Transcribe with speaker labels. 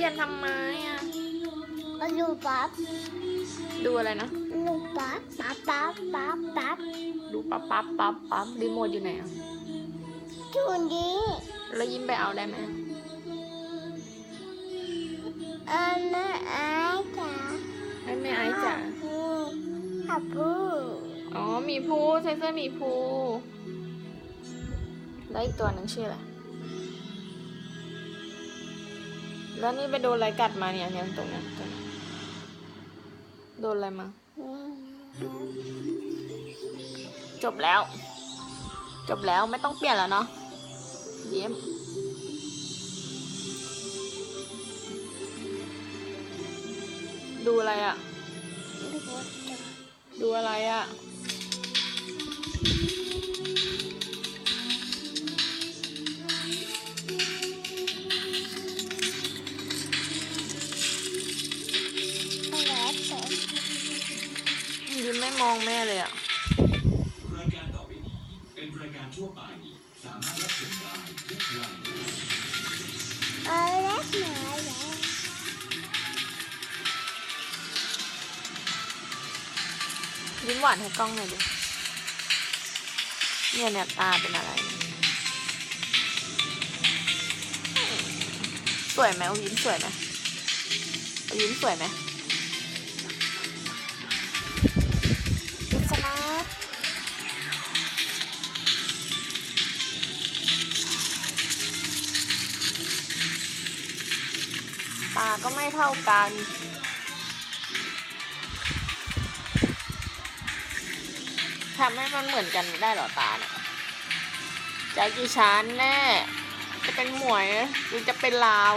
Speaker 1: ลี่ยนทำไมอะ
Speaker 2: มาดูปั๊บ
Speaker 1: ดูอะไรนะ
Speaker 2: ดูปั๊บปั๊บปั๊บปั๊บปั๊บ
Speaker 1: ดูปั๊บปั๊บปั๊บปั๊บรีโมทอยู่ไหนอะ
Speaker 2: จุดนี้
Speaker 1: แล้วยิ้มไปเอาได้ไหม
Speaker 2: เออแม่ไอ้จ๋า
Speaker 1: ให้แม่ไอซ์จ๋า
Speaker 2: อืมขับปู
Speaker 1: อ๋อหมีภูใส่เสื้อหมีภูแล้วอีกตัวหนึงชื่ออะไร แล้วนี่ไปโดนอะไรกัดมาเนี่ยเนี่ยตรงเนี้ยตรงเนี้ยโดนอะไรมา จบแล้ว จบแล้วไม่ต้องเปลี่ยนแล้วเนาะเยี่ยมดูอะไรอะ่ะ
Speaker 2: ดู
Speaker 1: อะไรอะ่ ยิ้มไม่มองแม่เลยอะ
Speaker 3: รายการต่อไปนี้เป็นรายการทั่วไปสามารถรับชมได้ทุกวัย
Speaker 2: เออแล้วหมาแล้ว
Speaker 1: ยิ้มหวานให้กล้องหน่อยดิเนี่ยเนี่ยตาเป็นอะไร สวยไหมยิ้มสวยไหมยิ้มสวยไหมาก็ไม่เท่ากัน ทำให้มันเหมือนกันไม่ได้หรอตาเนี่ยจะกี่ชั้นแน่ จะเป็นหมวยหรือจะเป็นลาว